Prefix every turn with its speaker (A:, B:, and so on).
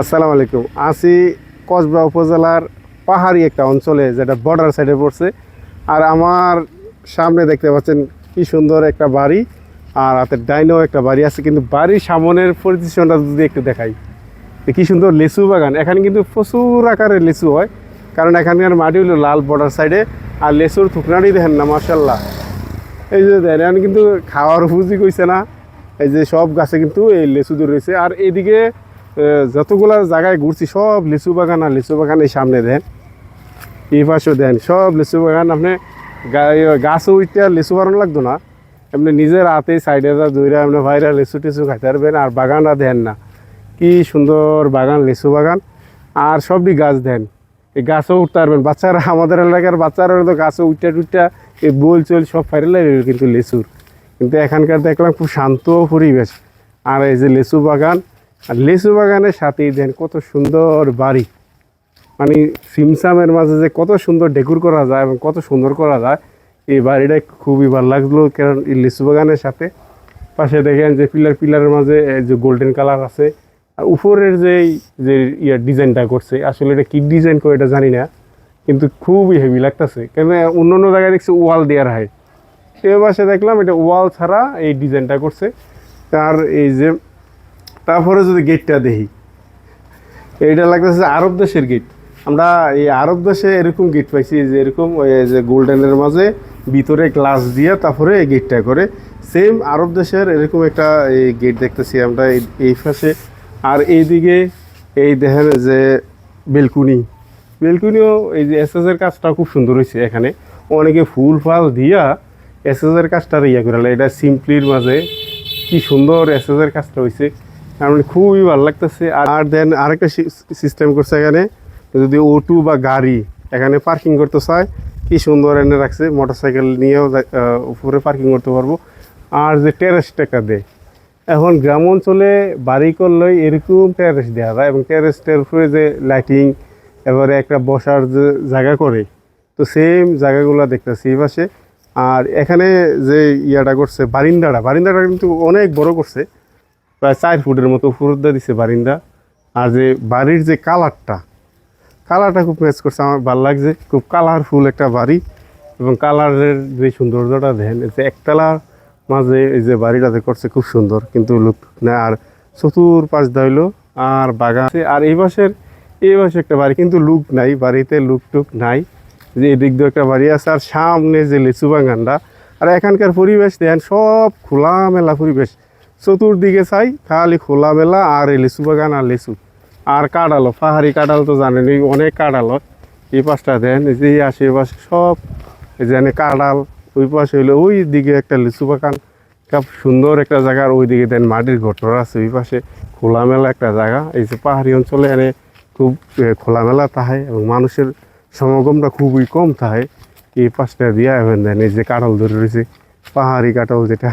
A: আসসালামু আলাইকুম। আছি কসবা উপজেলার পাহাড়ি একটা অঞ্চলে যেটা বর্ডার সাইডে পড়ছে। আর আমার সামনে দেখতে পাচ্ছেন কি সুন্দর একটা বাড়ি আর হাতের ডাইনেও একটা বাড়ি আছে কিন্তু বাড়ির সামনের পজিশনটা যদি একটু দেখাই কি সুন্দর লিচু বাগান। এখানে কিন্তু প্রচুর আকারের লিচু হয় কারণ এখানকার মাটি হলো লাল বর্ডার সাইডে আর লেচুর থুকনাটি দেখেন না মার্শাল্লাহ এই যে দেখেন কিন্তু খাওয়ার উপযোগী কইছে না। এই যে সব গাছে কিন্তু এই লিচু দূর রয়েছে। আর এইদিকে আহ, যতগুলা জায়গায় ঘুরছি, সব লিচু বাগান আর লিচু বাগান এই সামনে দেন। এই পাশেও দেন, সব লিচু বাগান। আপনি গাছও উঠতে আর লিচু বাগান লাগতো না। এমনি নিজের হাতে সাইডে দইরা আপনি ভাইরা লিচু টিচু খাইতে পারবেন আর বাগানটা দেন না। কি সুন্দর বাগান, লিচু বাগান। আর সবই গাছ দেন। এই গাছও উঠতে পারবেন। বাচ্চারা, আমাদের এলাকার বাচ্চারা তো গাছও উঠতে টুটতে এই বোল চোল সব ফাইলে কিন্তু লিচুর। কিন্তু এখানকার দেখলাম খুব শান্ত পরিবেশ। আর এই যে লিচু বাগান আর লিচু বাগানের সাথেই দেন, কত সুন্দর বাড়ি। মানে সিমসামের মাঝে যে কত সুন্দর ডেকোর করা যায় এবং কত সুন্দর করা যায়, এই বাড়িটা খুবই ভালো লাগল। কারণ এই লিচু বাগানের সাথে পাশে দেখেন যে পিলার, পিলারের মাঝে যে গোল্ডেন কালার আছে। আর উপরের যে যে ইয়ে ডিজাইনটা করছে, আসলে এটা কি ডিজাইন করে এটা জানি না, কিন্তু খুবই হেভি লাগতেছে। কেন অন্য অন্য জায়গায় দেখছি ওয়াল দেওয়ার হয়। এ পাশে দেখলাম এটা ওয়াল ছাড়া এই ডিজাইনটা করছে। তার এই যে তারপরে যদি গেটটা দেখি, এইটা লাগতেছে আরব দেশের গেট আমরা এই আরব দেশে এরকম গেট পাইছি যে এরকম যে গোল্ডেনের মাঝে ভিতরে গ্লাস দিয়ে তারপরে এই গেটটা করে। সেম আরব দেশের এরকম একটা এই গেট দেখতেছি আমরা এই- পাশে। আর এইদিকে এই দেখেন যে বেলকুনি। বেলকুনিও এই যে এসএসের কাজটা খুব সুন্দর হয়েছে এখানে। অনেকে ফুল ফাল দিয়া এসএস এর কাজটা ইয়া করে এটা সিম্পলির মাঝে কি সুন্দর এসএস এর কাজটা হয়েছে। কারণ খুবই ভালো লাগতেছে। আর দেন আরেকটা সিস্টেম করছে এখানে। যদি অটো বা গাড়ি এখানে পার্কিং করতে চায়, কি সুন্দর এনে রাখছে মোটরসাইকেল নিয়েও উপরে পার্কিং করতে পারব। আর যে টেরেসটা একটা দেয় এখন গ্রাম অঞ্চলে বাড়ি করলে এরকম টেরেস দেওয়া যায় এবং টেরেসটার উপরে যে লাইটিং এবারে একটা বসার যে জায়গা করে, তো সেম জায়গাগুলো দেখতেছি এই পাশে। আর এখানে যে ইয়াটা করছে, বারিন্দাটা বারিন্দাটা কিন্তু অনেক বড় করছে। প্রায় চার ফুটের মতো ফুরুদ্দা দিছে বারিন্দা। আর যে বাড়ির যে কালারটা কালারটা খুব ম্যাচ করছে, আমার ভালো লাগছে। খুব কালারফুল একটা বাড়ি এবং কালারের যে সৌন্দর্যটা দেখেন যে একতলার মাঝে এই যে বাড়িটাতে করছে খুব সুন্দর, কিন্তু লুক না, আর চতুর পাশ দাইলো আর বাগান। আর এই পাশের, এই পাশে একটা বাড়ি, কিন্তু লুক নাই, বাড়িতে লুক টুক নাই। যে এদিক দিয়ে একটা বাড়ি আছে, আর সামনে যে লিচু বাগানটা, আর এখানকার পরিবেশ দেখেন, সব খোলামেলা পরিবেশ। চতুর্দিকে চাই, খালি খোলামেলা আর লিচু বাগান আর লিচু। আর কাঁঠালও, পাহাড়ি কাঁঠাল তো জানেন অনেক কাঁঠাল এই পাশটা দেন যে আশেপাশে সব, এই যে কাঁঠাল, ওই পাশে হইল ওই দিকে একটা লিচু বাগান। খুব সুন্দর একটা জায়গা, আর ওই দিকে দেন মাটির ঘটর আছে, ওই পাশে খোলামেলা একটা জায়গা। এই যে পাহাড়ি অঞ্চলে এনে খুব খোলামেলা থাকে এবং মানুষের সমাগমটা খুবই কম থাকে এই পাশটা দিয়ে এবং দেন, এই যে কাঁঠাল ধরে রয়েছে, পাহাড়ি কাঁঠাল যেটা।